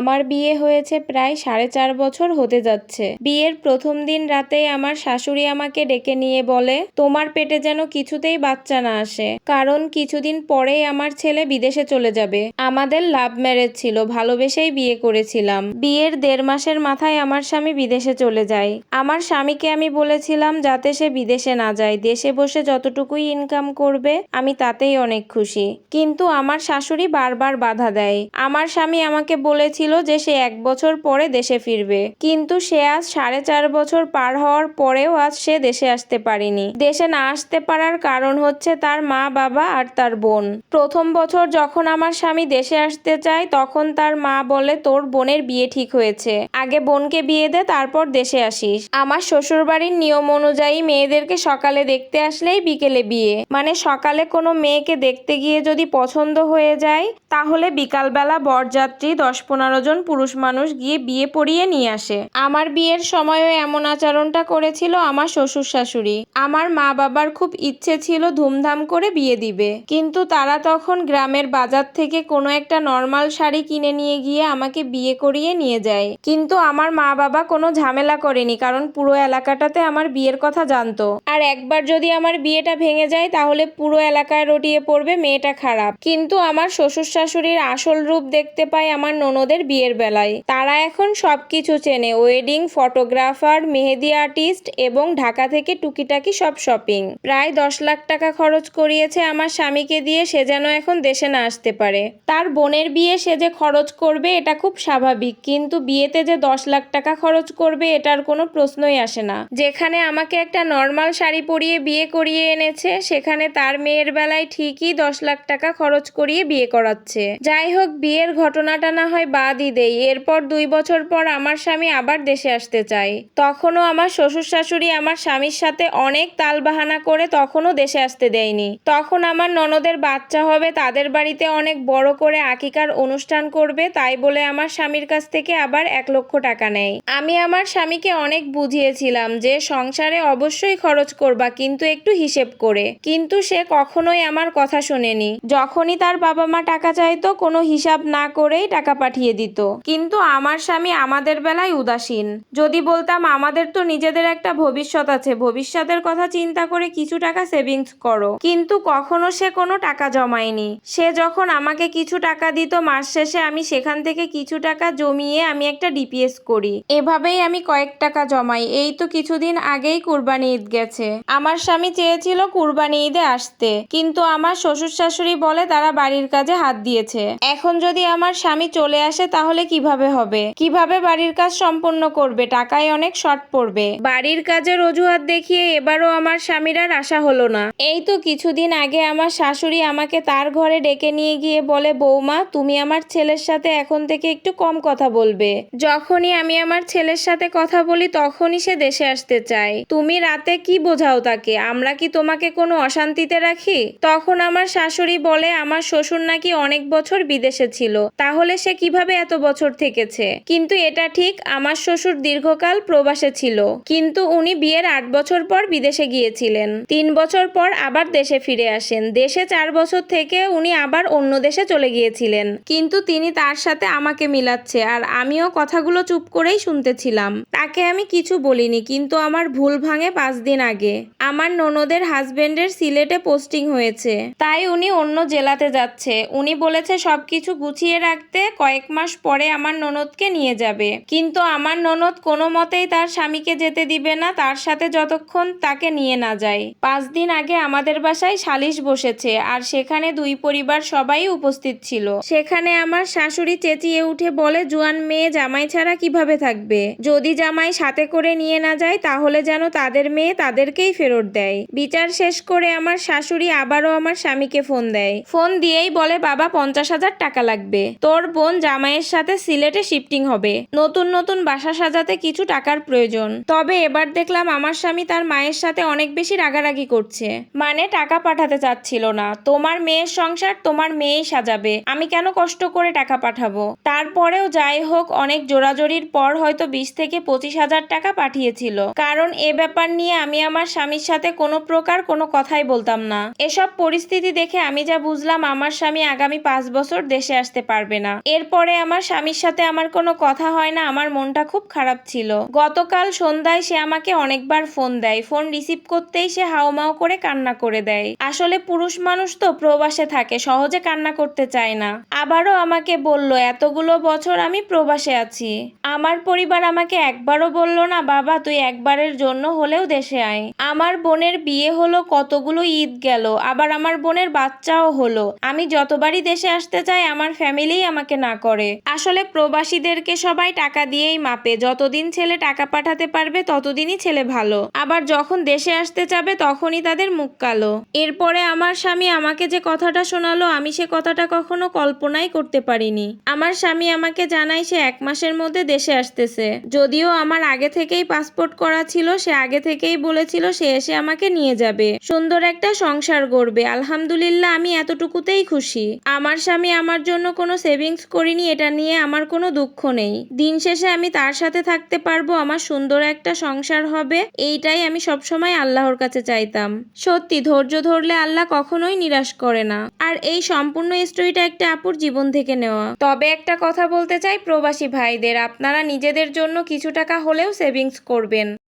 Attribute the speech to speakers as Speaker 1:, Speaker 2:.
Speaker 1: আমার বিয়ে হয়েছে প্রায় সাড়ে চার বছর হতে যাচ্ছে। বিয়ের প্রথম দিন রাতেই আমার শাশুড়ি আমাকে ডেকে নিয়ে বলে, তোমার পেটে যেন কিছুতেই বাচ্চা না আসে। কারণ কিছুদিন পরেই আমার ছেলে বিদেশে চলে যাবে। আমাদের লাভ ম্যারেজ ছিল, ভালোবেসেই বিয়ে করেছিলাম। বিয়ের দেড় মাসের মাথায় আমার স্বামী বিদেশে চলে যায়। আমার স্বামীকে আমি বলেছিলাম যাতে সে বিদেশে না যায়। দেশে বসে যতটুকুই ইনকাম করবে, আমি তাতেই অনেক খুশি। কিন্তু আমার শাশুড়ি বারবার বাধা দেয়। আমার স্বামী আমাকে বলেছিল যে সে এক বছর পরে দেশে ফিরবে। কিন্তু সে আজ সাড়ে চার বছর পার হওয়ার পরেও আজ সে দেশে আসতে পারেনি। দেশে না আসতে পারার কারণ হচ্ছে তার মা, বাবা আর তার বোন। প্রথম বছর যখন আমার স্বামী দেশে আসতে চায়, তখন তার মা বলে, তোর বোনের বিয়ে ঠিক হয়েছে। আগে বোনকে বিয়ে দে, তারপর দেশে আসিস। আমার শ্বশুরবাড়ির নিয়ম অনুযায়ী মেয়েদেরকে সকালে দেখতে আসলেই বিকেলে বিয়ে। মানে সকালে কোনো মেয়েকে দেখতে গিয়ে যদি পছন্দ হয়ে যায়, তাহলে বিকালবেলা বরযাত্রী দশ পনেরো জন পুরুষ মানুষ গিয়ে বিয়ে পড়িয়ে নিয়ে আসে। আমার বিয়ের সময়ও এমন আচরণটা করেছিল আমার শ্বশুর শাশুড়ি আমার মা বাবার খুব ইচ্ছে ছিল ধুমধাম করে বিয়ে দিবে। কিন্তু তারা তখন গ্রামের বাজার থেকে কোনো একটা নর্মাল শাড়ি কিনে নিয়ে গিয়ে আমাকে বিয়ে করিয়ে নিয়ে যায়। কিন্তু আমার মা বাবা কোনো ঝামেলা করেনি, কারণ পুরো এলাকাটাতে আমার বিয়ের কথা জানতো। আর একবার যদি আমার বিয়েটা ভেঙে যায়, তাহলে পুরো এলাকায় রটিয়ে পড়বে মেয়েটা খারাপ। কিন্তু আমার শ্বশুর শাশুড়ির আসল রূপ দেখতে পাই আমার ননদের বিয়ের বেলায়। তারা এখন সবকিছু চেনে। ওয়েডিং ফটোগ্রাফার মেহেদি আর্টিস্ট এবং ঢাকা থেকে টুকিটাকি সব শপিং প্রায় দশ লাখ টাকা খরচ করিয়েছে আমার স্বামীকে দিয়ে সে যেন এখন দেশে না আসতে পারে। তার বোনের বিয়ে সে যে খরচ করবে, এটা খুব স্বাভাবিক। কিন্তু বিয়েতে যে দশ লাখ টাকা খরচ করবে, এটার কোনো প্রশ্নই আসে না। যেখানে আমাকে একটা নর্মাল শাড়ি পরিয়ে বিয়ে করিয়ে এনেছে, সেখানে তার মেয়ের বেলায় ঠিকই দশ লাখ টাকা খরচ করিয়ে বিয়ে করাচ্ছে। যাই হোক, বিয়ের ঘটনাটা না হয় বাদই দেই। এরপর দুই বছর পর আমার স্বামী আবার দেশে আসতে চায়। তখনও আমার শ্বশুর শাশুড়ি আমার স্বামীর সাথে অনেক তালবাহানা করে তখনও দেশে আসতে দেয়নি। তখন আমার ননদের বাচ্চা হবে, তাদের বাড়িতে অনেক বড় করে আকিকার অনুষ্ঠান করবে, তাই বলে আমার স্বামীর কাছ থেকে আবার এক লক্ষ টাকা নেয়। আমি আমার স্বামীকে অনেক বুঝিয়েছিলাম যে, সংসারে অবশ্যই খরচ করবা, কিন্তু একটু হিসেব করে। কিন্তু সে কখনোই আমার কথা শোনেনি। যখনই তার বাবা মা টাকা চাইতো, কোনো হিসাব না করেই টাকা পাঠিয়ে দিত। কিন্তু আমার স্বামী আমাদের বেলায় উদাসীন। যদি বলতাম, আমাদের তো নিজেদের একটা ভবিষ্যৎ আছে, ভবিষ্যতের কথা চিন্তা করে কিছু টাকা সেভিংস করো। কিন্তু কখনো সে কোনো টাকা জমায়নি। সে যখন আমাকে কিছু টাকা দিত, মাস শেষে আমি সেখান থেকে কিছু টাকা জমিয়ে আমি একটা ডিপিএস করি। এভাবেই আমি কয়েক টাকা জমাই। এই তো কিছুদিন আগেই কুরবানি ঈদ গেছে। আমার স্বামী চেয়েছিল কুরবানি ঈদে আসতে, কিন্তু আমার শ্বশুর শাশুড়ি বলে তারা বাড়ির কাজে হাত দিয়েছে। এখন যদি আমার স্বামী চলে আসে তাহলে কীভাবে হবে? কীভাবে বাড়ির কাজ সম্পন্ন করবে? টাকায় অনেক শর্ট পড়বে। বাড়ির কাজের অজুহাত দেখিয়ে এবারও আমার স্বামীর আর আশা হলো না। এই তো কিছুদিন আগে আমার শাশুড়ি আমাকে তার ঘরে ডেকে নিয়ে গিয়ে বলে বৌমা তুমি আমার ছেলের সাথে এখন থেকে একটু কম কথা বলবে। যখনই আমি আমার ছেলের সাথে কথা বলি তখনই সে দেশে আসতে চায়। তুমি রাতে কি বোঝাও তাকে? আমরা কি তোমাকে কোনো অশান্তিতে রাখি? তখন আমার শাশুড়ি বলে আমার শ্বশুর নাকি অনেক বছর বিদেশে ছিল। তাহলে সে কীভাবে এত বছর থেকেছে। কিন্তু এটা ঠিক আমার শ্বশুর দীর্ঘকাল প্রবাসে ছিল। কিন্তু উনি বিয়ের আট বছর পর বিদেশে গিয়েছিলেন। তিন বছর পর আবার দেশে ফিরে আসেন। দেশে চার বছর থেকে উনি আবার অন্য দেশে চলে গিয়েছিলেন। কিন্তু তিনি তার সাথে আমাকে মিলাচ্ছে আর আমিও কথাগুলো চুপ করেই শুনতেছিলাম। তাকে আমি কিছু বলিনি, কিন্তু আমার ভুল ভাঙে পাঁচ দিন আগে। আমার ননদের হাজবেন্ডের সিলেটে পোস্টিং হয়েছে। তাই উনি অন্য জেলাতে যাচ্ছে। উনি বলেছে সবকিছু গুছিয়ে রাখতে কয়েক মাস পরে আমার ননদকে নিয়ে যাবে। কিন্তু আমার ননদ কোনো মতেই তার স্বামীকে যেতে দিবে না, তার সাথে যতক্ষণ তাকে নিয়ে না যায়। পাঁচ দিন আগে আমাদের বাসায় সালিশ বসেছে, আর সেখানে দুই পরিবার সবাই উপস্থিত ছিল। সেখানে আমার শাশুড়ি চেঁচিয়ে উঠে বলে, জুয়ান মেয়ে জামাই ছাড়া কীভাবে থাকবে? যদি জামাই সাথে করে নিয়ে না যায়, তাহলে যেন তাদের মেয়ে তাদেরকেই ফেরত দেয়। বিচার শেষ করে আমার শাশুড়ি আবারও আমার স্বামীকে ফোন দেয়। ফোন দিয়েই বলে, বাবা, পঞ্চাশ হাজার টাকা লাগবে। তোর বোন জামাইয়ের সাথে সিলেটে শিফটিং হবে। নতুন নতুন বাসা সাজাতে কিছু টাকার প্রয়োজন। তবে এবার দেখলাম আমার স্বামী তার মায়ের সাথে অনেক বেশি রাগারাগি করছে। মানে টাকা পাঠাতে চাচ্ছিল না। তোমার মেয়ের সংসার তোমার মেয়েই সাজাবে। আমি কেন কষ্ট করে টাকা পাঠাবো? তারপরেও যাই হোক, অনেক জোরাজোরির পর হয়তো বিশ থেকে পঁচিশ হাজার টাকা পাঠিয়েছিল। কারণ এ ব্যাপার নিয়ে আমি আমার স্বামীর সাথে কোনো প্রকার কোনো কথাই বলতাম না। এসব পরিস্থিতি দেখে আমি যা বুঝলাম, আমার স্বামী আগামী পাঁচ বছর দেশে আসতে পারবে না। এরপরে আমার স্বামীর সাথে আমার কোনো কথা হয় না, আমার মনটা খুব খারাপ ছিল। গতকাল সন্ধ্যায় সে আমাকে অনেকবার ফোন দেয়। ফোন রিসিভ করতেই সে হাওমাও করে কান্না করে দেয়। আসলে পুরুষ মানুষ তো প্রবাসে থাকে, সহজে কান্না করতে চায় না। আবারও আমাকে বলল, এতগুলো বছর আমি প্রবাসে আছি। আমার পরিবার আমাকে একবারও বলল না, বাবা, তুই একবারের জন্য হলেও দেশে আয়। আমার বোনের বিয়ে হলো, কতগুলো ঈদ গেল, আবার আমার বোনের বাচ্চাও হলো। আমি যতবারই দেশে আসতে চাই, আমার ফ্যামিলিই আমাকে না করে। আসলে প্রবাসীদেরকে সবাই টাকা দিয়েই মাপে। যতদিন ছেলে টাকা পাঠাতে পারবে, ততদিনই ছেলে ভালো। আবার যখন দেশে আসতে চাবে, তখনই তাদের মুখ কালো। এরপরে আমার স্বামী আমাকে যে কথাটা শোনালো, আমি সে কথাটা কখনো কল্পনাই করতে পারিনি। আমার স্বামী আমাকে জানায়, সে এক মাসের মধ্যে দেশে আসতেছে। যদিও আমার আগে থেকেই পাসপোর্ট করা ছিল, সে আগে থেকেই বলেছিল, সে এসে আমাকে নিয়ে যাবে। সুন্দর একটা সংসার গড়বে। আলহামদুলিল্লাহ, আমি এতটুকুতেই খুশি। আমার স্বামী আমার জন্য কোনো সেভিংস করিনি এটা নিয়ে আমার কোনো দুঃখ নেই। দিন শেষে আমি তার সাথে থাকতে পারব, আমার সুন্দর একটা সংসার হবে, এইটাই আমি সবসময় আল্লাহর কাছে চাইতাম। সত্যি, ধৈর্য ধরলে আল্লাহ কখনোই নিরাশ করে না। আর এই সম্পূর্ণ স্টোরিটা একটা আপুর জীবন থেকে নেওয়া। তবে একটা কথা বলতে চাই, প্রবাসী ভাইদের, আপনারা নিজেদের জন্য কিছু টাকা হলেও সেভিংস করবেন।